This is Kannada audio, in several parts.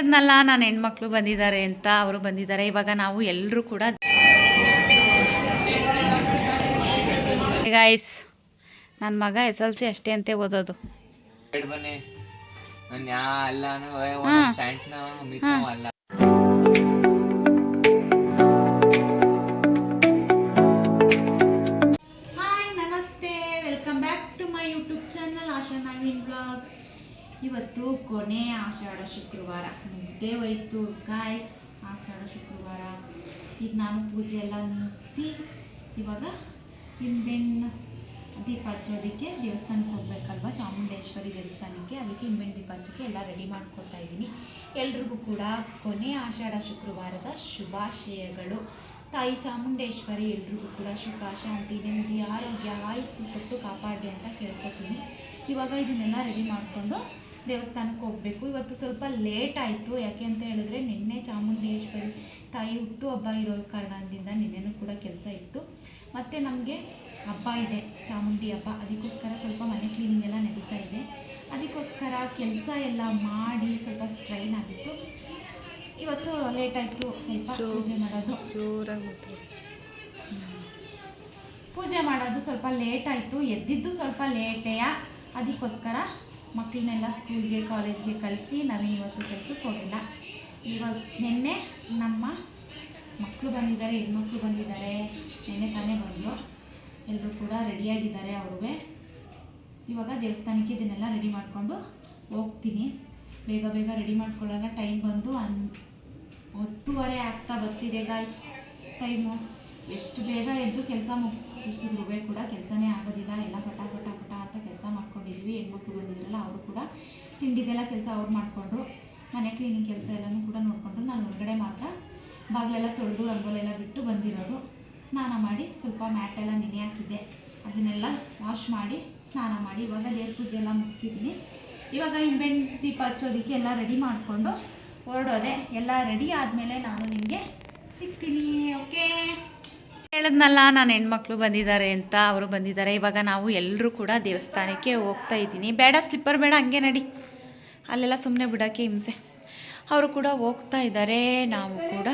ಹೇಳಿದ್ನಲ್ಲ ನಾನು ಹೆಣ್ಮಕ್ಳು ಬಂದಿದ್ದಾರೆ ಅಂತ ಅವರು ಬಂದಿದ್ದಾರೆ. ಇವಾಗ ನಾವು ಎಲ್ಲರೂ ಕೂಡ ಗಾಯ್ಸ್ ನನ್ನ ಮಗ ಎಸ್ ಎಲ್ ಸಿ ಅಷ್ಟೇ ಅಂತೆ ಓದೋದು. ನಮಸ್ತೆ. Welcome back to my YouTube channel Asha Naveen blog ಇವತ್ತು ಕೊನೆ ಆಷಾಢ ಶುಕ್ರವಾರ. ಮುಗ್ದೇ ಹೋಯ್ತು ಗಾಯ್ಸ್ ಆಷಾಢ ಶುಕ್ರವಾರ. ಈಗ ನಾನು ಪೂಜೆ ಎಲ್ಲ ಮುಗಿಸಿ ಇವಾಗ ಹಿಂಬೆಣ್ಣ ದೀಪ ಹಚ್ಚೋದಕ್ಕೆ ದೇವಸ್ಥಾನಕ್ಕೆ ಹೋಗ್ಬೇಕಲ್ವ? ಚಾಮುಂಡೇಶ್ವರಿ ದೇವಸ್ಥಾನಕ್ಕೆ. ಅದಕ್ಕೆ ನಿಂಬೆಣ್ಣು ದೀಪ ಹಚ್ಚಕ್ಕೆ ಎಲ್ಲ ರೆಡಿ ಮಾಡ್ಕೊತಾ ಇದ್ದೀನಿ. ಎಲ್ರಿಗೂ ಕೂಡ ಕೊನೆ ಆಷಾಢ ಶುಕ್ರವಾರದ ಶುಭಾಶಯಗಳು. ತಾಯಿ ಚಾಮುಂಡೇಶ್ವರಿ, ಎಲ್ರಿಗೂ ಕೂಡ ಸುಖ, ಶಾಂತಿ, ನೆಮ್ಮದಿ, ಆರೋಗ್ಯ, ಆಯುಸ್ಸು ಕೊಟ್ಟು ಕಾಪಾಡಿ ಅಂತ ಕೇಳ್ಕೊತೀನಿ. ಇವಾಗ ಇದನ್ನೆಲ್ಲ ರೆಡಿ ಮಾಡಿಕೊಂಡು ದೇವಸ್ಥಾನಕ್ಕೆ ಹೋಗಬೇಕು. ಇವತ್ತು ಸ್ವಲ್ಪ ಲೇಟ್ ಆಯಿತು. ಯಾಕೆ ಅಂತ ಹೇಳಿದ್ರೆ ನಿನ್ನೆ ಚಾಮುಂಡೇಶ್ವರಿ ತಾಯಿ ಹುಟ್ಟು ಹಬ್ಬ ಇರೋ ಕಾರಣದಿಂದ ನಿನ್ನೆನೂ ಕೂಡ ಕೆಲಸ ಇತ್ತು. ಮತ್ತು ನಮಗೆ ಹಬ್ಬ ಇದೆ ಚಾಮುಂಡಿ ಹಬ್ಬ. ಅದಕ್ಕೋಸ್ಕರ ಸ್ವಲ್ಪ ಮನೆ ಕ್ಲೀನಿಂಗ್ ಎಲ್ಲ ನಡೀತಾ ಇದೆ. ಅದಕ್ಕೋಸ್ಕರ ಕೆಲಸ ಎಲ್ಲ ಮಾಡಿ ಸ್ವಲ್ಪ ಸ್ಟ್ರೈನ್ ಆಗಿತ್ತು. ಇವತ್ತು ಲೇಟ್ ಆಯಿತು. ಸ್ವಲ್ಪ ಪೂಜೆ ಮಾಡೋದು. ಪೂಜೆ ಮಾಡೋದು ಸ್ವಲ್ಪ ಲೇಟ್ ಆಯಿತು. ಎದ್ದಿದ್ದು ಸ್ವಲ್ಪ ಲೇಟೆಯ? ಅದಕ್ಕೋಸ್ಕರ ಮಕ್ಕಳನ್ನೆಲ್ಲ ಸ್ಕೂಲ್ಗೆ, ಕಾಲೇಜ್ಗೆ ಕಳಿಸಿ ನಾವೇನು ಇವತ್ತು ಕೆಲಸಕ್ಕೆ ಹೋಗಿಲ್ಲ. ಇವಾಗ ನಿನ್ನೆ ನಮ್ಮ ಮಕ್ಕಳು ಬಂದಿದ್ದಾರೆ, ಹೆಣ್ಮಕ್ಳು ಬಂದಿದ್ದಾರೆ. ನಿನ್ನೆ ತಾನೇ ಬಂದರು. ಎಲ್ಲರೂ ಕೂಡ ರೆಡಿಯಾಗಿದ್ದಾರೆ ಅವರು ಇವಾಗ ದೇವಸ್ಥಾನಕ್ಕೆ ಇದನ್ನೆಲ್ಲ ರೆಡಿ ಮಾಡಿಕೊಂಡು ಹೋಗ್ತೀನಿ. ಬೇಗ ಬೇಗ ರೆಡಿ ಮಾಡ್ಕೊಳ್ಳೋಣ. ಟೈಮ್ ಬಂದು ಅನ್ ಹತ್ತುವರೆ ಆಗ್ತಾ ಬರ್ತಿದೆ ಗಾಯ್ಸ್ ಟೈಮು ಎಷ್ಟು ಬೇಗ ಎದ್ದು ಕೆಲಸ ಮುಗಿಸಿದ್ರು ಕೂಡ ಕೆಲಸನೇ ಆಗೋದಿಲ್ಲ. ಎಲ್ಲ ಅಂತ ಮಾಡ್ಕೊಂಡಿದ್ವಿ ಹೆಣ್ಮಕ್ಳು ಬಂದಿದ್ರಲ್ಲ, ಅವರು ಕೂಡ ತಿಂಡಿದೆಲ್ಲ ಕೆಲಸ ಅವ್ರು ಮಾಡಿಕೊಂಡ್ರು. ಮನೆ ಕ್ಲೀನಿಂಗ್ ಕೆಲಸ ಎಲ್ಲನೂ ಕೂಡ ನೋಡಿಕೊಂಡ್ರು. ನಾನು ಹೊರಗಡೆ ಮಾತ್ರ ಬಾಗಿಲೆಲ್ಲ ತೊಳೆದು ರಂಗೋಲೆಲ್ಲ ಬಿಟ್ಟು ಬಂದಿರೋದು. ಸ್ನಾನ ಮಾಡಿ ಸ್ವಲ್ಪ ಮ್ಯಾಟೆಲ್ಲ ನೆನೆ ಹಾಕಿದ್ದೆ. ಅದನ್ನೆಲ್ಲ ವಾಶ್ ಮಾಡಿ, ಸ್ನಾನ ಮಾಡಿ, ಇವಾಗ ದೇವ್ರ ಪೂಜೆ ಎಲ್ಲ ಮುಗಿಸಿದ್ದೀನಿ. ಇವಾಗ ಹಿಂಬೆಣ್ಣು ದೀಪ ಹಚ್ಚೋದಕ್ಕೆ ಎಲ್ಲ ರೆಡಿ ಮಾಡಿಕೊಂಡು ಹೊರಡೋದೆ. ಎಲ್ಲ ರೆಡಿ ಆದಮೇಲೆ ನಾನು ನಿಮಗೆ ಸಿಗ್ತೀನಿ ಓಕೆ ಹೇಳಿದ್ನಲ್ಲ, ನಾನು ಹೆಣ್ಮಕ್ಳು ಬಂದಿದ್ದಾರೆ ಅಂತ ಅವರು ಬಂದಿದ್ದಾರೆ. ಇವಾಗ ನಾವು ಎಲ್ಲರೂ ಕೂಡ ದೇವಸ್ಥಾನಕ್ಕೆ ಹೋಗ್ತಾ ಇದ್ದೀನಿ. ಬೇಡ, ಸ್ಲಿಪ್ಪರ್ ಬೇಡ, ಹಂಗೆ ನಡಿ. ಅಲ್ಲೆಲ್ಲ ಸುಮ್ಮನೆ ಬಿಡೋಕ್ಕೆ ಹಿಂಸೆ. ಅವರು ಕೂಡ ಹೋಗ್ತಾ ಇದ್ದಾರೆ. ನಾವು ಕೂಡ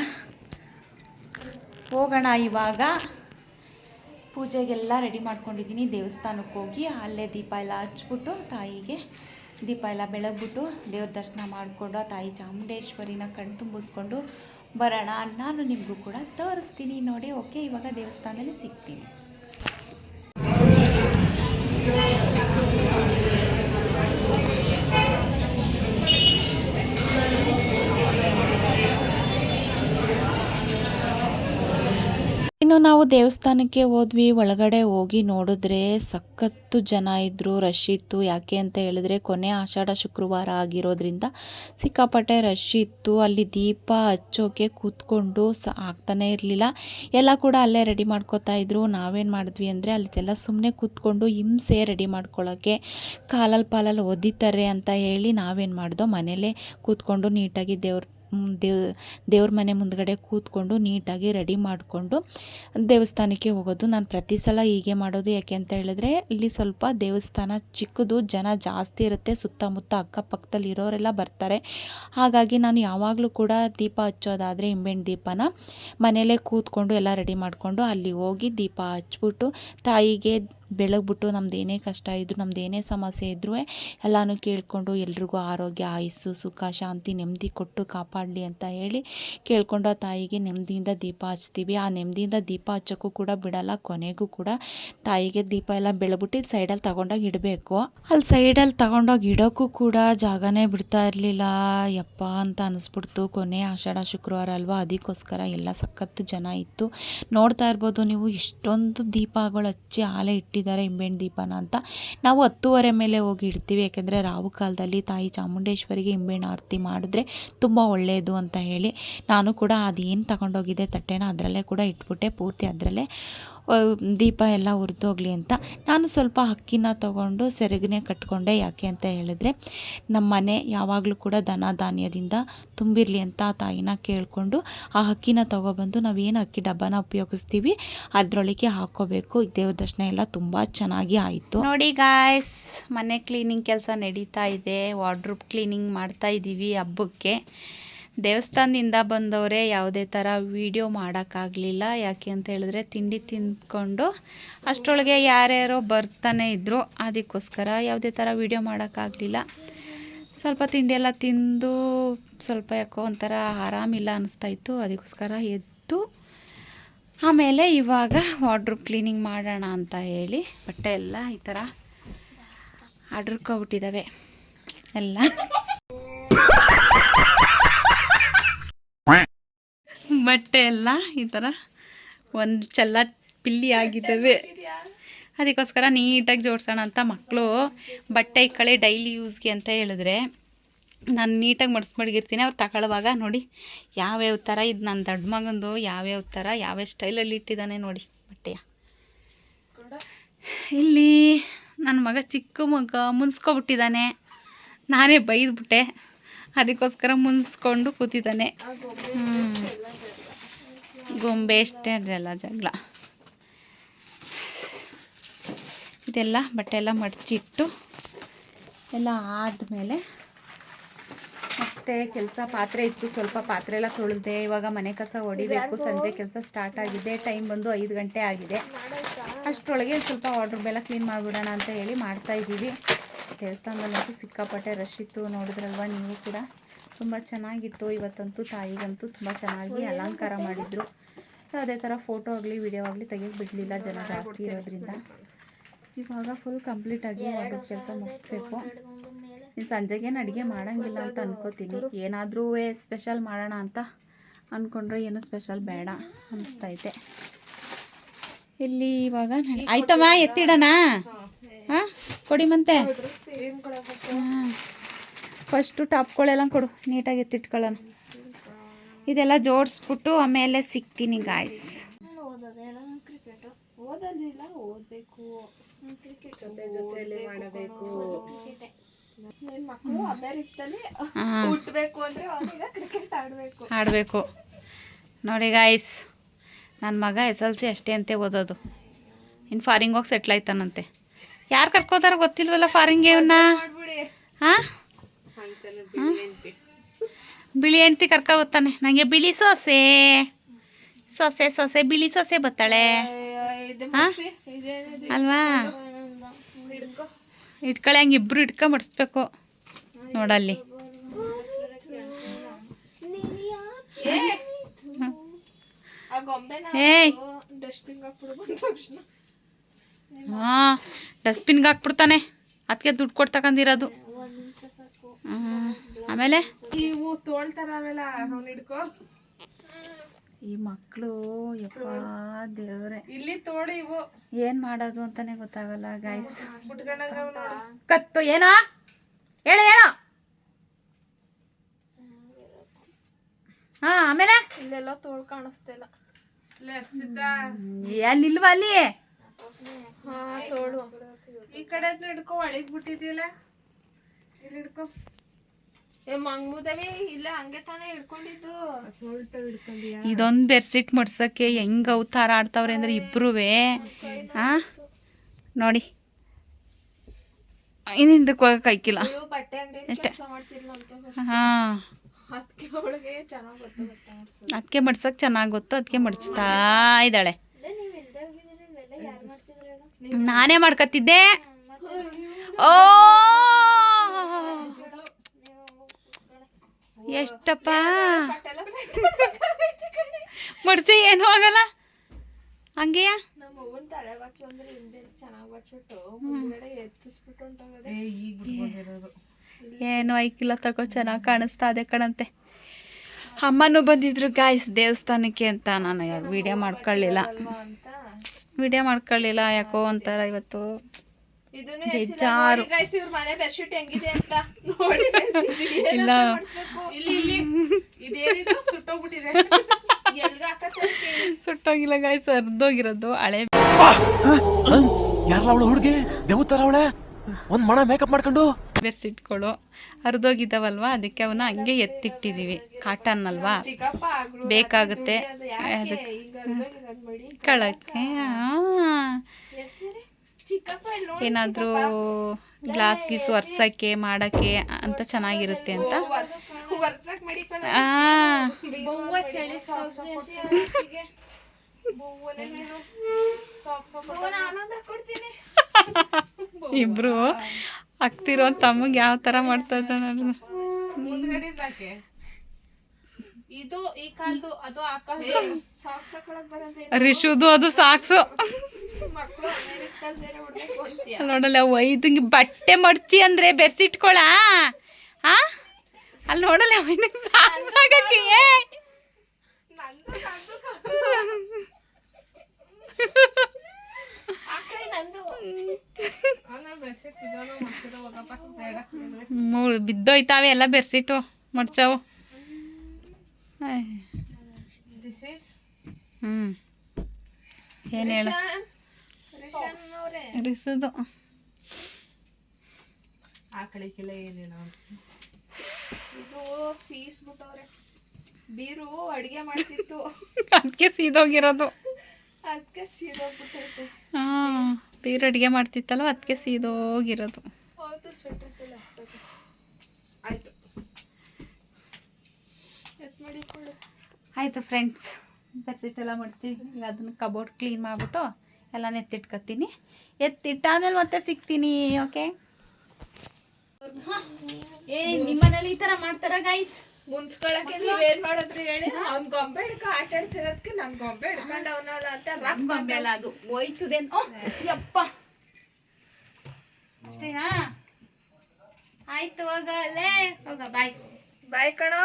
ಹೋಗೋಣ. ಇವಾಗ ಪೂಜೆಗೆಲ್ಲ ರೆಡಿ ಮಾಡ್ಕೊಂಡಿದ್ದೀನಿ. ದೇವಸ್ಥಾನಕ್ಕೆ ಹೋಗಿ ಅಲ್ಲೇ ದೀಪ ಎಲ್ಲ ಹಚ್ಬಿಟ್ಟು ತಾಯಿಗೆ ದೀಪ ಎಲ್ಲ ಬೆಳಗ್ಬಿಟ್ಟು ದೇವ್ರ ದರ್ಶನ ಮಾಡಿಕೊಂಡು ತಾಯಿ ಚಾಮುಂಡೇಶ್ವರಿನ ಕಣ್ ತುಂಬಿಸ್ಕೊಂಡು ಬರೋಣ ನಾನು ನಿಮಗೂ ಕೂಡ ತೋರಿಸ್ತೀನಿ. ನೋಡಿ ಓಕೆ ಇವಾಗ ದೇವಸ್ಥಾನದಲ್ಲಿ ಸಿಗ್ತೀನಿ. ಇನ್ನು ನಾವು ದೇವಸ್ಥಾನಕ್ಕೆ ಹೋದ್ವಿ, ಒಳಗಡೆ ಹೋಗಿ ನೋಡಿದ್ರೆ ಸಖತ್ತು ಜನ ಇದ್ದರು ರಶ್ ಇತ್ತು. ಯಾಕೆ ಅಂತ ಹೇಳಿದ್ರೆ ಕೊನೆ ಆಷಾಢ ಶುಕ್ರವಾರ ಆಗಿರೋದ್ರಿಂದ ಸಿಕ್ಕಾಪಟ್ಟೆ ರಶ್ ಇತ್ತು. ಅಲ್ಲಿ ದೀಪ ಹಚ್ಚೋಕೆ ಕೂತ್ಕೊಂಡು ಸ ಆಗ್ತಾನೇ ಇರಲಿಲ್ಲ. ಎಲ್ಲ ಕೂಡ ಅಲ್ಲೇ ರೆಡಿ ಮಾಡ್ಕೋತಾ ಇದ್ರು. ನಾವೇನು ಮಾಡಿದ್ವಿ ಅಂದರೆ ಅಲ್ಲಿದೆಲ್ಲ ಸುಮ್ಮನೆ ಕೂತ್ಕೊಂಡು ಹಿಂಸೆ ರೆಡಿ ಮಾಡ್ಕೊಳ್ಳೋಕ್ಕೆ ಕಾಲಲ್ಲಿ ಪಾಲಲ್ಲಿ ಒದಿತಾರೆ ಅಂತ ಹೇಳಿ ನಾವೇನು ಮಾಡ್ದೋ ಮನೇಲೇ ಕೂತ್ಕೊಂಡು ನೀಟಾಗಿ ದೇವ್ರ ದೇವ್, ದೇವ್ರ ಮನೆ ಮುಂದ್ಗಡೆ ಕೂತ್ಕೊಂಡು ನೀಟಾಗಿ ರೆಡಿ ಮಾಡಿಕೊಂಡು ದೇವಸ್ಥಾನಕ್ಕೆ ಹೋಗೋದು. ನಾನು ಪ್ರತಿ ಸಲ ಹೀಗೆ ಮಾಡೋದು. ಯಾಕೆ ಅಂತ ಹೇಳಿದ್ರೆ, ಇಲ್ಲಿ ಸ್ವಲ್ಪ ದೇವಸ್ಥಾನ ಚಿಕ್ಕದು, ಜನ ಜಾಸ್ತಿ ಇರುತ್ತೆ. ಸುತ್ತಮುತ್ತ ಅಕ್ಕಪಕ್ಕದಲ್ಲಿ ಇರೋರೆಲ್ಲ ಬರ್ತಾರೆ. ಹಾಗಾಗಿ ನಾನು ಯಾವಾಗಲೂ ಕೂಡ ದೀಪ ಹಚ್ಚೋದಾದರೆ ಹಿಂಬೆಣ್ಣು ದೀಪನ. ಮನೇಲೇ ಕೂತ್ಕೊಂಡು ಎಲ್ಲ ರೆಡಿ ಮಾಡಿಕೊಂಡು ಅಲ್ಲಿ ಹೋಗಿ ದೀಪ ಹಚ್ಬಿಟ್ಟು ತಾಯಿಗೆ ಬೆಳಗ್ಬಿಟ್ಟು ನಮ್ದು ಏನೇ ಕಷ್ಟ ಇದ್ದರೂ ನಮ್ದು ಏನೇ ಸಮಸ್ಯೆ ಇದ್ರೂ ಎಲ್ಲನೂ ಕೇಳಿಕೊಂಡು ಎಲ್ರಿಗೂ ಆರೋಗ್ಯ, ಆಯಸ್ಸು, ಸುಖ, ಶಾಂತಿ, ನೆಮ್ಮದಿ ಕೊಟ್ಟು ಕಾಪಾಡಲಿ ಅಂತ ಹೇಳಿ ಕೇಳ್ಕೊಂಡು ಆ ತಾಯಿಗೆ ನೆಮ್ಮದಿಯಿಂದ ದೀಪ ಹಚ್ತೀವಿ. ಆ ನೆಮ್ಮದಿಯಿಂದ ದೀಪ ಹಚ್ಚೋಕ್ಕೂ ಕೂಡ ಬಿಡಲ್ಲ, ಕೊನೆಗೂ ಕೂಡ ತಾಯಿಗೆ ದೀಪ ಎಲ್ಲ ಬೆಳಗ್ಬಿಟ್ಟು ಸೈಡಲ್ಲಿ ತಗೊಂಡೋಗಿ ಇಡಬೇಕು. ಅಲ್ಲಿ ಸೈಡಲ್ಲಿ ತಗೊಂಡೋಗಿ ಇಡೋಕ್ಕೂ ಕೂಡ ಜಾಗನೇ ಬಿಡ್ತಾ ಇರಲಿಲ್ಲ. ಯಪ್ಪ ಅಂತ ಅನಿಸ್ಬಿಡ್ತು. ಕೊನೆ ಆಷಾಢ, ಶುಕ್ರವಾರ ಅಲ್ವಾ? ಅದಕ್ಕೋಸ್ಕರ ಎಲ್ಲ ಸಖತ್ತು ಜನ ಇತ್ತು. ನೋಡ್ತಾ ಇರ್ಬೋದು ನೀವು, ಎಷ್ಟೊಂದು ದೀಪಗಳು ಹಚ್ಚಿ ಆಲೆ ಇಟ್ಟಿದ್ದಾರೆ ಹಿಂಬೆಣ್ಣು ದೀಪನ ಅಂತ. ನಾವು ಹತ್ತುವರೆ ಮೇಲೆ ಹೋಗಿ ಇಡ್ತೀವಿ, ಯಾಕೆಂದರೆ ರಾವು ಕಾಲದಲ್ಲಿ ತಾಯಿ ಚಾಮುಂಡೇಶ್ವರಿಗೆ ಹಿಂಬೆಣ್ಣು ಆರತಿ ಮಾಡಿದ್ರೆ ತುಂಬ ಒಳ್ಳೆಯದು ಅಂತ ಹೇಳಿ. ನಾನು ಕೂಡ ಅದೇನು ತಗೊಂಡೋಗಿದ್ದೆ ತಟ್ಟೆನ ಅದರಲ್ಲೇ ಕೂಡ ಇಟ್ಬಿಟ್ಟೆ, ಪೂರ್ತಿ ಅದರಲ್ಲೇ ದೀಪ ಎಲ್ಲ ಉರಿದೋಗ್ಲಿ ಅಂತ ನಾನು ಸ್ವಲ್ಪ ಅಕ್ಕಿನ ತಗೊಂಡು ಸೆರಗನೆ ಕಟ್ಕೊಂಡೆ. ಯಾಕೆ ಅಂತ ಹೇಳಿದ್ರೆ ನಮ್ಮ ಮನೆ ಯಾವಾಗಲೂ ಕೂಡ ದನ ಧಾನ್ಯದಿಂದ ತುಂಬಿರಲಿ ಅಂತ ತಾಯಿನ ಕೇಳಿಕೊಂಡು ಆ ಅಕ್ಕಿನ ತೊಗೊಬಂದು ನಾವೇನು ಅಕ್ಕಿ ಡಬ್ಬನ ಉಪಯೋಗಿಸ್ತೀವಿ ಅದರೊಳಗೆ ಹಾಕೋಬೇಕು. ದೇವ್ರ ದರ್ಶನ ಎಲ್ಲ ತುಂಬ ತುಂಬ ಚೆನ್ನಾಗಿ ಆಯಿತು. ನೋಡಿ ಗಾಯ್ಸ್ ಮನೆ ಕ್ಲೀನಿಂಗ್ ಕೆಲಸ ನಡೀತಾ ಇದೆ. ವಾರ್ಡ್ರೂಪ್ ಕ್ಲೀನಿಂಗ್ ಮಾಡ್ತಾ ಇದ್ದೀವಿ ಹಬ್ಬಕ್ಕೆ. ದೇವಸ್ಥಾನದಿಂದ ಬಂದವರೇ ಯಾವುದೇ ಥರ ವೀಡಿಯೋ ಮಾಡೋಕ್ಕಾಗಲಿಲ್ಲ. ಯಾಕೆ ಅಂತ ಹೇಳಿದ್ರೆ ತಿಂಡಿ ತಿಂದ್ಕೊಂಡು ಅಷ್ಟರೊಳಗೆ ಯಾರ್ಯಾರೋ ಬರ್ತಾನೆ ಇದ್ದರು ಅದಕ್ಕೋಸ್ಕರ ಯಾವುದೇ ಥರ ವೀಡಿಯೋ ಮಾಡೋಕ್ಕಾಗಲಿಲ್ಲ. ಸ್ವಲ್ಪ ತಿಂಡಿ ಎಲ್ಲ ತಿಂದು ಸ್ವಲ್ಪ ಯಾಕೋ ಒಂಥರ ಆರಾಮಿಲ್ಲ ಇತ್ತು. ಅದಕ್ಕೋಸ್ಕರ ಎದ್ದು ಆಮೇಲೆ ಇವಾಗ ವಾಡ್ರ್ ಕ್ಲೀನಿಂಗ್ ಮಾಡೋಣ ಅಂತ ಹೇಳಿ ಬಟ್ಟೆ ಎಲ್ಲ ಈ ಥರ ಆರ್ಡ್ರ್ಕೋಬಿಟ್ಟಿದ್ದಾವೆ ಎಲ್ಲ ಬಟ್ಟೆ ಎಲ್ಲ ಈ ಥರ ಒಂದು ಚೆಲ್ಲ ಪಿಲ್ಲಿ ಆಗಿದ್ದಾವೆ. ಅದಕ್ಕೋಸ್ಕರ ನೀಟಾಗಿ ಜೋಡಿಸೋಣ ಅಂತ ಮಕ್ಕಳು ಬಟ್ಟೆ ಇಕ್ಕಳೆ ಕಳೆ ಡೈಲಿ ಯೂಸ್ಗೆ ಅಂತ ಹೇಳಿದ್ರೆ ನಾನು ನೀಟಾಗಿ ಮಡಿಸ್ಬಿಡ್ಗಿರ್ತೀನಿ. ಅವ್ರು ತಗೊಳ್ಳುವಾಗ ನೋಡಿ ಯಾವ್ಯಾವ ಥರ ಇದು ನನ್ನ ದೊಡ್ಡ ಮಗಂದು ಯಾವ್ಯಾವ ಥರ ಯಾವ್ಯಾವ ಸ್ಟೈಲಲ್ಲಿ ಇಟ್ಟಿದ್ದಾನೆ ನೋಡಿ ಬಟ್ಟೆಯ. ಇಲ್ಲಿ ನನ್ನ ಮಗ ಚಿಕ್ಕ ಮಗ ಮುನ್ಸ್ಕೊಬಿಟ್ಟಿದ್ದಾನೆ. ನಾನೇ ಬೈದ್ಬಿಟ್ಟೆ. ಅದಕ್ಕೋಸ್ಕರ ಮುನ್ಸ್ಕೊಂಡು ಕೂತಿದ್ದಾನೆ. ಹ್ಮ್. ಗೊಂಬೆ ಅಷ್ಟೇ, ಅದೆಲ್ಲ ಜಗಳ. ಇದೆಲ್ಲ ಬಟ್ಟೆ ಎಲ್ಲ ಮಡಚಿಟ್ಟು, ಎಲ್ಲ ಆದಮೇಲೆ ಮತ್ತೆ ಕೆಲಸ ಪಾತ್ರೆ ಇತ್ತು, ಸ್ವಲ್ಪ ಪಾತ್ರೆ ಎಲ್ಲ ತೊಳೆದೆ, ಇವಾಗ ಮನೆ ಕಸ ಹೊಡಿಬೇಕು, ಸಂಜೆ ಕೆಲಸ ಸ್ಟಾರ್ಟ್ ಆಗಿದೆ ಟೈಮ್ ಬಂದು ಐದು ಗಂಟೆ ಆಗಿದೆ. ಅಷ್ಟರೊಳಗೆ ಸ್ವಲ್ಪ ವಾರ್ಡ್ರೋಬ್ ಎಲ್ಲ ಕ್ಲೀನ್ ಮಾಡಿಬಿಡೋಣ ಅಂತ ಹೇಳಿ ಮಾಡ್ತಾ ಇದ್ದೀವಿ. ದೇವಸ್ಥಾನದಲ್ಲಂತೂ ಸಿಕ್ಕಾಪಟ್ಟೆ ರಶ್ ಇತ್ತು, ನೋಡಿದ್ರಲ್ವ ನೀವು ಕೂಡ? ತುಂಬ ಚೆನ್ನಾಗಿತ್ತು, ಇವತ್ತಂತೂ ತಾಯಿಗಂತೂ ತುಂಬ ಚೆನ್ನಾಗಿ ಅಲಂಕಾರ ಮಾಡಿದ್ರು. ಯಾವುದೇ ಥರ ಫೋಟೋ ಆಗಲಿ, ವಿಡಿಯೋ ಆಗಲಿ ತೆಗೆದು ಬಿಡಲಿಲ್ಲ ಜನ ಜಾಸ್ತಿ ಇರೋದ್ರಿಂದ. ಇವಾಗ ಫುಲ್ ಕಂಪ್ಲೀಟಾಗಿ ವಾರ್ಡ್ರೋಬ್ ಕೆಲಸ ಮುಗಿಸ್ಬೇಕು. ಇನ್ನು ಸಂಜೆಗೇನು ಅಡುಗೆ ಮಾಡೋಂಗಿಲ್ಲ ಅಂತ ಅಂದ್ಕೋತೀನಿ ಏನಾದರೂ ಸ್ಪೆಷಲ್ ಮಾಡೋಣ ಅಂತ ಅಂದ್ಕೊಂಡ್ರೆ ಏನು ಸ್ಪೆಷಲ್ ಬೇಡ ಅನಿಸ್ತೈತೆ. ಇಲ್ಲಿ ಇವಾಗ ಆಯ್ತಮ್ಮ, ಎತ್ತಿಡೋಣ? ಹಾಂ, ಕೊಡಿ ಮತ್ತೆ. ಹಾಂ ಫಸ್ಟು ಟಾಪ್ಗಳೆಲ್ಲ ಕೊಡು, ನೀಟಾಗಿ ಎತ್ತಿಟ್ಕೊಳ್ಳೋಣ. ಇದೆಲ್ಲ ಜೋಡಿಸ್ಬಿಟ್ಟು ಆಮೇಲೆ ಸಿಗ್ತೀನಿ ಗಾಯ್ಸ್ ಓದೋದಿಲ್ಲ ಓದ್ಬೇಕು. ಜೊತೆ ಜೊತೆಯಲ್ಲಿ ಮಾಡಬೇಕು. ಆಡ್ಬೇಕು. ಆಡಬೇಕು. ನೋಡಿ ಗಾಯ್ಸ್ ನನ್ನ ಮಗ ಎಸ್ ಎಲ್ ಸಿ ಅಷ್ಟೇ ಅಂತೆ ಓದೋದು. ಇನ್ನು ಫಾರಿಂಗ್ ಹೋಗಿ ಸೆಟ್ಲ್ ಆಯ್ತಾನಂತೆ. ಯಾರು ಕರ್ಕೋತಾರ ಗೊತ್ತಿಲ್ವಲ್ಲ ಫಾರಿಂಗ್ ಇವನ್ನ ಹಾಂ? ಹಾಂ ಬಿಳಿ ಹೆಂಡ್ತಿ ಕರ್ಕೊ ಹೋಗ್ತಾನೆ ನನಗೆ ಬಿಳಿ ಸೊಸೆ. ಸೊಸೆ ಸೊಸೆ ಬಿಳಿ ಸೊಸೆ ಬತ್ತಾಳೆ? ಅಲ್ವಾ? ಇಟ್ಕೊಳ್ಳೆ ಹಂಗೆ ಇಬ್ರು ಇಟ್ಕೊ ಮಡಿಸ್ಬೇಕು. ನೋಡಲ್ಲಿ. ಏಯ್. ಹಾಂ ಡಸ್ಟ್ಬಿನ್ಗೆ ಹಾಕ್ಬಿಡ್ತಾನೆ. ಅದಕ್ಕೆ ದುಡ್ಡು ಕೊಟ್ಟು ತಗೊಂಡಿರೋದು ಒಂದ್ ನಿಮಿಷ ಸಾಕು ಹ್ಮ್. ಆಮೇಲೆ? ಇವು ತೋಳ್ತಾರ ಆಮೇಲೆ ಅವ್ನ ಹಿಡ್ಕೊ. ಈ ಮಕ್ಕಳು ಯಪ್ಪ ದೇವ್ರೆ. ಇಲ್ಲಿ ತೋಡಿ ಇವು. ಏನ್ ಮಾಡೋದು ಅಂತಾನೆ ಗೊತ್ತಾಗಲ್ಲ ಗಾಯ್ಸ್ ಕತ್ತು ಏನೋ? ಹೇಳ ಏನೋ? ಹಾ ಆಮೇಲೆ? ಇಲ್ಲೆಲ್ಲ ತೋಳ್ ಕಾಣಿಸ್ತಿಲ್ಲ. ಅಲ್ಲಿಲ್ವಾ ಅಲ್ಲಿ? ಹಾ ತೋಳು. ಈ ಕಡೆ ಹಿಡ್ಕೊ ಒಳಗ್ ಬಿಟ್ಟಿದ್ಯಲ್ಲ? ಇಲ್ಲಿ ಹಿಡ್ಕೊ. ಮಂಗ್ಮುದವಿ ಇಲ್ಲ ಹಂಗೆ ತಾನೇ ಹಿಡ್ಕೊಂಡಿದ್ದು. ಇದೊಂದು ಬೆಡ್ಶೀಟ್ ಮಡ್ಸಕ್ಕೆ ಹೆಂಗ್ ಅವತಾರ ಆಡ್ತಾವ್ರೆ ಅಂದ್ರೆ ಇಬ್ರುವೆ? ಹಾ ನೋಡಿ. ಇನ್ನಿಂದಕ್ಕೆ ಹೋಗಕ್ಕೆ ಆಯ್ಕಿಲ್ಲ ಅಷ್ಟೇ. ಕೆಲಸ ಮಾಡ್ತಿರ್ಲ ಅಂತ ಹಾ. ಅದಕ್ಕೆ ಮಡ್ಸೋಕೆ ಚೆನ್ನಾಗ್ ಗೊತ್ತು ಅದಕ್ಕೆ ಚೆನ್ನಾಗಿ ಗೊತ್ತು ಅದಕ್ಕೆ ಮಡ್ಸ್ತಾ ಇದ್ದಾಳೆ. ನಾನೇ ಮಾಡ್ಕತ್ತಿದ್ದೆ. ಓ! ಎಷ್ಟಪ್ಪ ಮಡ್ಚಿ ಏನು ಆಗಲ್ಲ? ಹಂಗೆಯ? ಏನು ಐಕಿಲ್ಲ ತಗೋ ಚೆನ್ನಾಗಿ ಕಾಣಿಸ್ತಾ ಅದೇ ಕಣಂತೆ. ಅಮ್ಮನೂ ಬಂದಿದ್ರು ಗಾಯ್ಸ್ ದೇವಸ್ಥಾನಕ್ಕೆ ಅಂತ ನಾನು ವಿಡಿಯೋ ಮಾಡ್ಕೊಳ್ಳಿಲ್ಲ. ಅಂತ. ವಿಡಿಯೋ ಮಾಡ್ಕೊಳ್ಳಿಲ್ಲ ಯಾಕೋ ಒಂಥರ ಇವತ್ತು ಇದನ್ನ ಬೇಜಾರು. ಗೈಸ್ ಇಲ್ಲ. ಸುಟ್ಟೋಗಿಲ್ಲ ಗಾಯ್ಸ್ ಅರ್ಧೋಗಿರೋದು ಹಳೆ ಯಾರಲ್ಲ ಅವಳು ಹುಡುಗಿ? ದೇವತರ ಅವಳೆ? ಒಂದ್ ಮಣ ಮೇಕಪ್ ಮಾಡ್ಕೊಂಡು? ಬೆರ್ಸಿಟ್ಗಳು ಹರಿದೋಗಿದ್ದಾವಲ್ವಾ ಅದಕ್ಕೆ ಅವನ್ನ ಹಂಗೆ ಎತ್ತಿಟ್ಟಿದ್ದೀವಿ ಕಾಟನ್ ಅಲ್ವಾ? ಬೇಕಾಗುತ್ತೆ. ಅದಕ್ಕೆ ಕಳಕ್ಕೆ ಏನಾದರೂ ಗ್ಲಾಸ್ ಗೀಸ್ ಒರ್ಸಕ್ಕೆ ಮಾಡೋಕ್ಕೆ ಅಂತ ಚೆನ್ನಾಗಿರುತ್ತೆ ಅಂತ? ಇಬ್ರು ಆಗ್ತಿರೋ ತಮ್ಮಗೆ ಯಾವ ಥರ ಮಾಡ್ತಾ ಇದ್ದಾನೆ ಇದು ಈ ಕಾಲದು ಅದು ಸಾಕ್ಸ್ ಹಾಕೊಳಕ್ ಬರಲ್ಲ ರಿಶುದು ಅದು ಸಾಕ್ಸು ಮಕ್ಕಳು ಅಮೇರಿಕದಲ್ಲಿ ಬೇರೆ ಉಡ್ಬೇಕು ಅಂತೀಯ ನೋಡಲ್ಲ ಒಯ್ದಂಗೆ ಬಟ್ಟೆ ಮಡ್ಚಿ ಅಂದ್ರೆ ಬೆರ್ಸಿಟ್ಕೊಳ ಆ? ಅಲ್ಲಿ ನೋಡಲ್ಲ ಒಯ್ದಂಗೆ ಸಾಕ್ಸ್ ಆಗಕ್ಕೆ ಏ. ಮೂರು ಬಿದ್ದೋಯ್ತಾವೆ ಎಲ್ಲ ಬೆರ್ಸಿಟ್ಟು ಮಡ್ಚಾವು. ದಿಸ್ ಈಸ್ ಹ್ಞೂ ಏನು ಹೇಳು? ರಿಷನ್ ಅವರೇ. ರಿಸುದು ಆ ಕಡೆ ಕೆಳ ಏನೇನೋ? ಇದು ಸೀಸ್ಬಿಟ್ಟವ್ರೆ ಬೀರು ಅಡಿಗೆ ಮಾಡ್ತಿತ್ತು. ಅದಕ್ಕೆ ಸೀದೋಗಿರೋದು. ಅದಕ್ಕೆ ಸೀದೋಗ್ಬಿಟ್ಟೈತೆ. ಹಾಂ ಬೀರು ಅಡುಗೆ ಮಾಡ್ತಿತ್ತಲ್ಲ ಅದಕ್ಕೆ ಸೀದೋಗಿರೋದು. ಹೌದು ಸ್ವೆಟರ್ ಆಯ್ತು ಎತ್ ಮಾಡಿಕೊಳ್ಳು ಆಯಿತು ಫ್ರೆಂಡ್ಸ್ ಬೆಡ್ಶೀಟ್ ಎಲ್ಲ ಮಡಚಿ ಈಗ ಅದನ್ನು ಕಬೋರ್ಡ್ ಕ್ಲೀನ್ ಮಾಡಿಬಿಟ್ಟು ಎಲ್ಲ ಎತ್ತಿಟ್ಕೊತೀನಿ ಎತ್ತಿಟ್ಟಾದ್ಮೇಲೆ ಮತ್ತೆ ಸಿಗ್ತೀನಿ ಓಕೆ ಏ ನಿಮ್ಮನೇಲಿ ಈ ಥರ ಮಾಡ್ತಾರ ಗೈಸ್ ಮುನ್ಸ್ಕೊಳಕ್ಕೆ ನೀವೇನ್ ಮಾಡಿದ್ರಿ ಹೇಳಿ? ಅವ್ನ್ ಗೊಂಬೆ ಹಿಡ್ಕ ಆಟ ಆಡ್ತಿರೋದಕ್ಕೆ ನನ್ ಗೊಂಬೆ ಹಿಡ್ಕೊಂಡ್ ಅವನವಳ ಅಂತ ರಕ್ ಬಂಬೆಲ್ಲ ಅದು. ಹೋಯ್ತದೆ ಓ ಯಪ್ಪ. ಅಷ್ಟೇನಾ ಆಯ್ತು ಹೋಗ ಅಲ್ಲೇ. ಹೋಗ ಬಾಯ್ ಬಾಯ್ ಕಣೋ.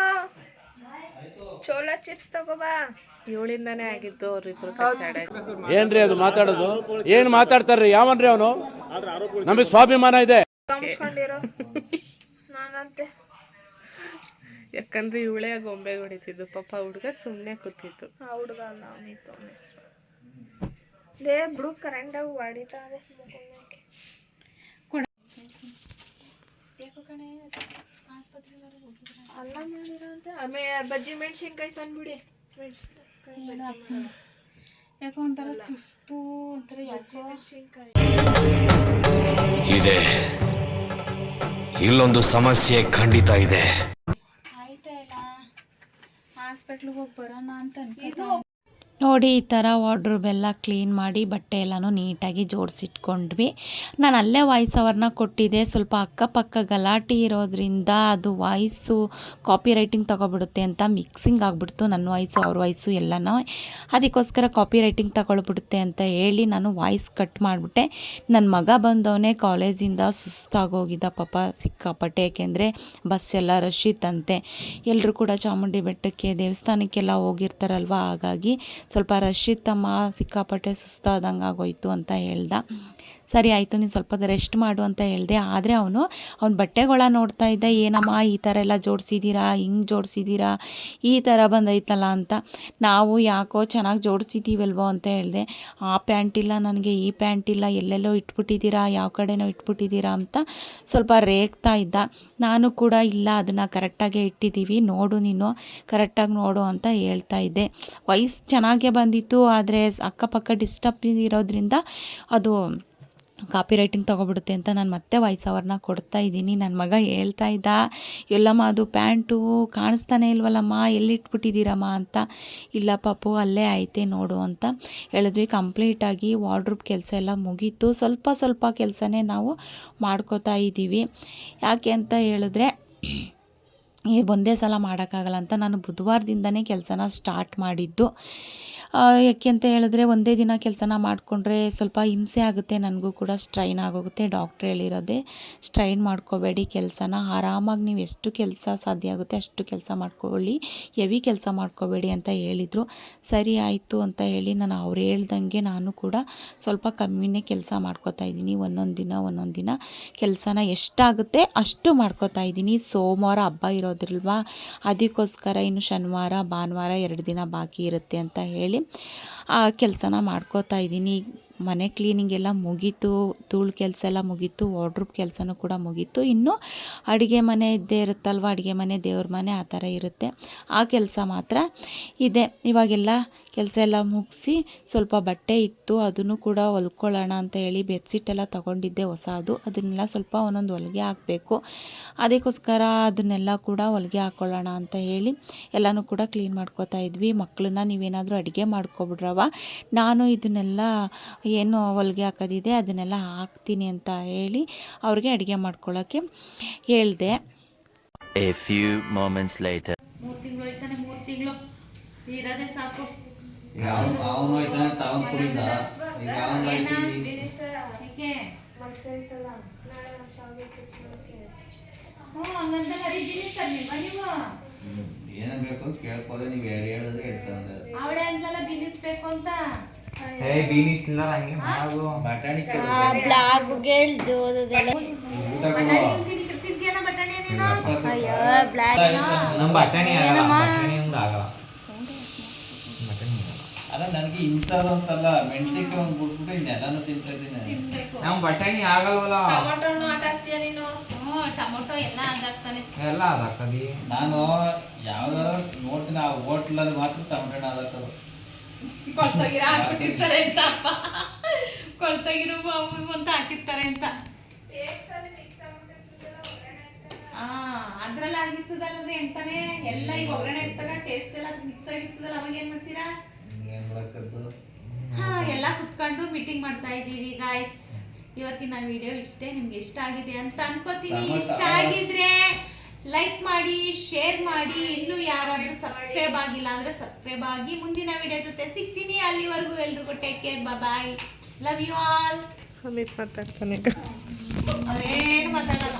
ಚೋಲಾ ಚಿಪ್ಸ್ ತಗೋಬಾ. ಇವಳಿಂದಾನೇ ಆಗಿದ್ದು ಅವ್ರಿಬ್ರು ಏನ್ರಿ ಅದು ಮಾತಾಡೋದು? ಏನ್ ಮಾತಾಡ್ತಾರ್ರಿ? ಯಾವನ್ರಿ ಅವನು? ನಮಗೆ ಸ್ವಾಭಿಮಾನ ಇದೆ. ಕಮ್ಸ್ಕೊಂಡಿರೋ ನಾನಂತೆ. ಯಾಕಂದ್ರೆ ಇವಳೇ ಗೊಂಬೆ ಹೊಡಿತಿದ್ದು. ಪಾಪ ಹುಡುಗ ಸುಮ್ಮನೆ ಕೂತಿತ್ತು ಆ ಹುಡುಗ ಅಲ್ಲ ಅವನಿತ್ತು ಅವನ ಹೆಸರು ಲೇ ಬಿಡು ಕರೆಂಟ್ ಹೊಡಿತಾ ಇದೆ ಅಲ್ಲ ಮಾಡಿರೋ ಅಂತ. ಆಮೇಲೆ ಬಜ್ಜಿ ಮೆಣಸಿನ್ಕಾಯಿ ತಂದ್ಬಿಡಿ. ಮೆಣಸಿನ್ಕಾಯಿ ಯಾಕೋ ಒಂಥರ ಸುಸ್ತು ಒಂಥರ ಯಾಕೋ? ಮೆಣಸಿನ್ಕಾಯಿ. ಇದೆ. ಇಲ್ಲೊಂದು ಸಮಸ್ಯೆ ಖಂಡಿತ ಇದೆ. ಆಯ್ತಾ ಇಲ್ಲ ಹಾಸ್ಪಿಟ್ಲಿಗೆ ಹೋಗಿ ಬರೋಣ ಅಂತ ನೋಡಿ, ಈ ಥರ ವಾರ್ಡ್ರೋಬ್ ಎಲ್ಲ ಕ್ಲೀನ್ ಮಾಡಿ ಬಟ್ಟೆ ಎಲ್ಲನೂ ನೀಟಾಗಿ ಜೋಡಿಸಿಟ್ಕೊಂಡ್ವಿ. ನಾನು ಅಲ್ಲೇ ವಾಯ್ಸ್ ಅವರನ್ನ ಕೊಟ್ಟಿದ್ದೆ. ಸ್ವಲ್ಪ ಅಕ್ಕಪಕ್ಕ ಗಲಾಟೆ ಇರೋದ್ರಿಂದ ಅದು ವಾಯ್ಸು ಕಾಪಿ ರೈಟಿಂಗ್ ತಗೊಬಿಡುತ್ತೆ ಅಂತ ಮಿಕ್ಸಿಂಗ್ ಆಗಿಬಿಡ್ತು ನನ್ನ ವಾಯ್ಸು, ಅವ್ರ ವಾಯ್ಸು ಎಲ್ಲನೂ. ಅದಕ್ಕೋಸ್ಕರ ಕಾಪಿ ರೈಟಿಂಗ್ ತಗೊಳ್ಬಿಡುತ್ತೆ ಅಂತ ಹೇಳಿ ನಾನು ವಾಯ್ಸ್ ಕಟ್ ಮಾಡಿಬಿಟ್ಟೆ. ನನ್ನ ಮಗ ಬಂದವನೇ ಕಾಲೇಜಿಂದ ಸುಸ್ತಾಗೋಗಿದ್ದ ಪಾಪ, ಸಿಕ್ಕಾಪಟ್ಟೆ. ಯಾಕೆಂದರೆ ಬಸ್ ಎಲ್ಲ ರಶ್ ಇತ್ತಂತೆ ಎಲ್ಲರೂ ಕೂಡ ಚಾಮುಂಡಿ ಬೆಟ್ಟಕ್ಕೆ ದೇವಸ್ಥಾನಕ್ಕೆಲ್ಲ ಹೋಗಿರ್ತಾರಲ್ವ? ಹಾಗಾಗಿ ಸ್ವಲ್ಪ ರಶ್ ಇತ್ತಮ್ಮ ಸಿಕ್ಕಾಪಟ್ಟೆ ಸುಸ್ತಾದಂಗೆ ಆಗೋಯ್ತು ಅಂತ ಹೇಳ್ದ. ಸರಿ ಆಯಿತು, ನೀನು ಸ್ವಲ್ಪ ರೆಸ್ಟ್ ಮಾಡು ಅಂತ ಹೇಳಿದೆ. ಆದರೆ ಅವನು, ಅವ್ನ ಬಟ್ಟೆಗಳ ನೋಡ್ತಾ ಇದ್ದ, ಏನಮ್ಮ ಈ ಥರ ಎಲ್ಲ ಜೋಡಿಸಿದ್ದೀರಾ ಹಿಂಗೆ ಜೋಡಿಸಿದ್ದೀರಾ ಈ ಥರ ಬಂದೈತಲ್ಲ ಅಂತ. ನಾವು ಯಾಕೋ ಚೆನ್ನಾಗಿ ಜೋಡಿಸಿದ್ದೀವಲ್ವೋ ಅಂತ ಹೇಳಿದೆ. ಆ ಪ್ಯಾಂಟ್ ಇಲ್ಲ ನನಗೆ, ಈ ಪ್ಯಾಂಟ್ ಇಲ್ಲ, ಎಲ್ಲೆಲ್ಲೋ ಇಟ್ಬಿಟ್ಟಿದ್ದೀರಾ ಯಾವ ಕಡೆನೋ ಇಟ್ಬಿಟ್ಟಿದ್ದೀರಾ ಅಂತ ಸ್ವಲ್ಪ ರೇಗ್ತಾ ಇದ್ದ. ನಾನು ಕೂಡ ಇಲ್ಲ, ಅದನ್ನು ಕರೆಕ್ಟಾಗೇ ಇಟ್ಟಿದ್ದೀವಿ ನೋಡು ನೀನು, ಕರೆಕ್ಟಾಗಿ ನೋಡು ಅಂತ ಹೇಳ್ತಾ ಇದ್ದೆ. ವಯಸ್ಸು ಚೆನ್ನಾಗೇ ಬಂದಿತ್ತು, ಆದರೆ ಅಕ್ಕಪಕ್ಕ ಡಿಸ್ಟರ್ಬ್ ಇರೋದ್ರಿಂದ ಅದು ಕಾಪಿ ರೈಟಿಂಗ್ ತೊಗೊಬಿಡುತ್ತೆ ಅಂತ ನಾನು ಮತ್ತೆ ವಾಯ್ಸ್ ಕೊಡ್ತಾ ಇದ್ದೀನಿ. ನನ್ನ ಮಗ ಹೇಳ್ತಾ ಇದ್ದ, ಎಲ್ಲಮ್ಮ, ಅದು ಪ್ಯಾಂಟು ಕಾಣಿಸ್ತಾನೆ ಇಲ್ವಲ್ಲಮ್ಮ, ಎಲ್ಲಿಟ್ಬಿಟ್ಟಿದ್ದೀರಮ್ಮ ಅಂತ. ಇಲ್ಲ ಪಾಪು, ಅಲ್ಲೇ ಐತೆ ನೋಡು ಅಂತ ಹೇಳಿದ್ವಿ. ಕಂಪ್ಲೀಟಾಗಿ ವಾರ್ಡ್ರೂಬ್ ಕೆಲಸ ಎಲ್ಲ ಮುಗೀತು. ಸ್ವಲ್ಪ ಸ್ವಲ್ಪ ಕೆಲಸನೇ ನಾವು ಮಾಡ್ಕೋತಾ ಇದ್ದೀವಿ. ಯಾಕೆ ಅಂತ ಹೇಳಿದ್ರೆ ಒಂದೇ ಸಲ ಮಾಡೋಕ್ಕಾಗಲ್ಲ ಅಂತ ನಾನು ಬುಧವಾರದಿಂದನೇ ಕೆಲಸನ ಸ್ಟಾರ್ಟ್ ಮಾಡಿದ್ದು. ಯಾಕೆ ಅಂತ ಹೇಳಿದ್ರೆ ಒಂದೇ ದಿನ ಕೆಲಸನ ಮಾಡಿಕೊಂಡ್ರೆ ಸ್ವಲ್ಪ ಹಿಂಸೆ ಆಗುತ್ತೆ, ನನಗೂ ಕೂಡ ಸ್ಟ್ರೈನ್ ಆಗೋಗುತ್ತೆ ಡಾಕ್ಟ್ರ್ ಹೇಳಿರೋದೆ ಸ್ಟ್ರೈನ್ ಮಾಡ್ಕೋಬೇಡಿ ಕೆಲಸನ, ಆರಾಮಾಗಿ ನೀವು ಎಷ್ಟು ಕೆಲಸ ಸಾಧ್ಯ ಆಗುತ್ತೆ ಅಷ್ಟು ಕೆಲಸ ಮಾಡ್ಕೊಳ್ಳಿ, ಹೆವಿ ಕೆಲಸ ಮಾಡ್ಕೋಬೇಡಿ ಅಂತ ಹೇಳಿದರು. ಸರಿ ಆಯಿತು ಅಂತ ಹೇಳಿ ನಾನು ಅವ್ರು ಹೇಳ್ದಂಗೆ ನಾನು ಕೂಡ ಸ್ವಲ್ಪ ಕಮ್ಮಿನೇ ಕೆಲಸ ಮಾಡ್ಕೋತಾ ಇದ್ದೀನಿ, ಒಂದೊಂದು ದಿನ ಒಂದೊಂದು ದಿನ ಕೆಲಸನ ಎಷ್ಟಾಗುತ್ತೆ ಅಷ್ಟು ಮಾಡ್ಕೋತಾ ಇದ್ದೀನಿ. ಸೋಮವಾರ ಹಬ್ಬ ಇರೋದ್ರಲ್ವಾ ಅದಕ್ಕೋಸ್ಕರ ಇನ್ನು ಶನಿವಾರ, ಭಾನುವಾರ ಎರಡು ದಿನ ಬಾಕಿ ಇರುತ್ತೆ ಅಂತ ಹೇಳಿ ಕೆಲಸನ ಮಾಡ್ಕೋತಾ ಇದ್ದೀನಿ. ಮನೆ ಕ್ಲೀನಿಂಗ್ ಎಲ್ಲ ಮುಗೀತು, ಧೂಳು ಕೆಲಸ ಎಲ್ಲ ಮುಗೀತು ವಾರ್ಡ್ರೂಬ್ ಕೆಲಸನೂ ಕೂಡ ಮುಗೀತು. ಇನ್ನು ಅಡುಗೆ ಮನೆ ಇದ್ದೇ ಇರುತ್ತಲ್ವ? ಅಡುಗೆ ಮನೆ, ದೇವ್ರ ಮನೆ ಆ ಥರ ಇರುತ್ತೆ. ಆ ಕೆಲಸ ಮಾತ್ರ ಇದೆ. ಇವಾಗೆಲ್ಲ ಕೆಲಸ ಎಲ್ಲ ಮುಗಿಸಿ ಸ್ವಲ್ಪ ಬಟ್ಟೆ ಇತ್ತು, ಅದನ್ನು ಕೂಡ ಹೊಲ್ಕೊಳ್ಳೋಣ ಅಂತ ಹೇಳಿ ಬೆಡ್ಶೀಟ್ ಎಲ್ಲ ತೊಗೊಂಡಿದ್ದೆ ಹೊಸದು. ಅದನ್ನೆಲ್ಲ ಸ್ವಲ್ಪ ಒಂದೊಂದು ಹೊಲಿಗೆ ಹಾಕಬೇಕು. ಅದಕ್ಕೋಸ್ಕರ ಅದನ್ನೆಲ್ಲ ಕೂಡ ಹೊಲಿಗೆ ಹಾಕ್ಕೊಳ್ಳೋಣ ಅಂತ ಹೇಳಿ ಎಲ್ಲನೂ ಕೂಡ ಕ್ಲೀನ್ ಮಾಡ್ಕೋತಾ ಇದ್ವಿ. ಮಕ್ಕಳನ್ನ ನೀವೇನಾದರೂ ಅಡುಗೆ ಮಾಡ್ಕೊಬಿಡ್ರವ? ನಾನು ಇದನ್ನೆಲ್ಲ ಏನು ಹೊಲಿಗೆ ಹಾಕೋದಿದೆ ಅದನ್ನೆಲ್ಲ ಹಾಕ್ತೀನಿ ಅಂತ ಹೇಳಿ ಅವ್ರಿಗೆ ಅಡುಗೆ ಮಾಡ್ಕೊಳ್ಳೋಕ್ಕೆ ಹೇಳಿದೆ. ಇರೋದೇ ಸಾಕು. ಏನ್ ಬೇಕು ಕೇಳ್ಕೋದೆ ನೀವ್ ಹೇಳಿ ಹೇಳಿದ್ರೆ ಅವಳೇ ಅಂತಲ್ಲ ಬಿಲ್ಲಿಸ್ಬೇಕು ಅಂತ. ಏ ಬೀನಿಸ್ ಇಲ್ಲ ಹಂಗೆ ಮಾಡು ಬಟಾಣಿ ಬ್ಲಾಗ್ಗೆ ಓದೋದೆಲ್ಲ. ಬಟಾಣಿ ನೀನು ಅಯ್ಯೋ ಬ್ಲಾಗ್ ನಮ್ ಬಟಾಣಿ ಆಗಲ್ಲ ಬಟಾಣಿ ಒಂದು ಆಗಲ್ಲ. ಅಲ್ಲ ನನಗೆ ಇಂಥದ್ದು ಅಂತಲ್ಲ ಮೆಣಸಿನ್ಕಾಯಿ ಒಂದ್ ಬಿಟ್ಬಿಟ್ಟು ಇನ್ನೆಲ್ಲಾನು ತಿಂತಾ ಇದ್ದೀನಿ. ಬಟಾಣಿ ಆಗಲ್ವಲ್ಲ. ಟೊಮೊಟೊ ನೀನು? ಹ್ಞೂ ಟೊಮೊಟೊ ಎಲ್ಲ ಅದಾಗ್ತಾನೆ ಎಲ್ಲ ಅದಾಕದಿ ನಾನು ಯಾವ್ದಾರ ನೋಡ್ತೀನಿ ಆ ಹೋಟ್ಲಲ್ಲಿ ಮಾತ್ರ ಟಮಟಣ ಅದಕ್ಕದು ಕೊಳ್ತೋಗಿರೋ ಹಾಕ್ಬಿಟ್ಟಿರ್ತಾರೆ ಅಂತ. ಕೊಳ್ತೋಗಿರೋ ಅವು ಅಂತ ಹಾಕಿರ್ತಾರೆ ಅಂತ. ಆ ಅದ್ರಲ್ಲಿ ಅಂದ್ರೆ ಎಂತಾನೆ? ಎಲ್ಲ ಈಗ ಒಗ್ಗರಣೆ ಇರ್ತಾಗ ಟೇಸ್ಟ್ ಎಲ್ಲ ಮಿಕ್ಸ್ ಆಗಿರ್ತದಲ್ಲ ಅವಾಗ ಏನ್ ಮಾಡ್ತೀರಾ? ಹಾ ಎಲ್ಲ ಕುತ್ಕೊಂಡು ಮೀಟಿಂಗ್ ಮಾಡ್ತಾ ಇದೀವಿ ಗಾಯ್ಸ್ ಇವತ್ತಿನ ವಿಡಿಯೋ ಇಷ್ಟೇ ನಿಮ್ಗೆ ಇಷ್ಟ ಆಗಿದೆ ಅಂತ ಅನ್ಕೋತೀನಿ. ಇಷ್ಟ ಆಗಿದ್ರೆ ಲೈಕ್ ಮಾಡಿ ಶೇರ್ ಮಾಡಿ ಇನ್ನೂ ಯಾರಾದ್ರೂ ಸಬ್ಸ್ಕ್ರೈಬ್ ಆಗಿಲ್ಲ ಅಂದ್ರೆ ಸಬ್ಸ್ಕ್ರೈಬ್ ಆಗಿ ಮುಂದಿನ ವಿಡಿಯೋ ಜೊತೆ ಸಿಗ್ತೀನಿ. ಅಲ್ಲಿವರೆಗೂ ಎಲ್ರಿಗೂ take care bye love you all Amit ಮಾತಾಡ್ತಾನೆ. ಅವ್ರೇನು ಮಾತಾಡಲ್ಲ.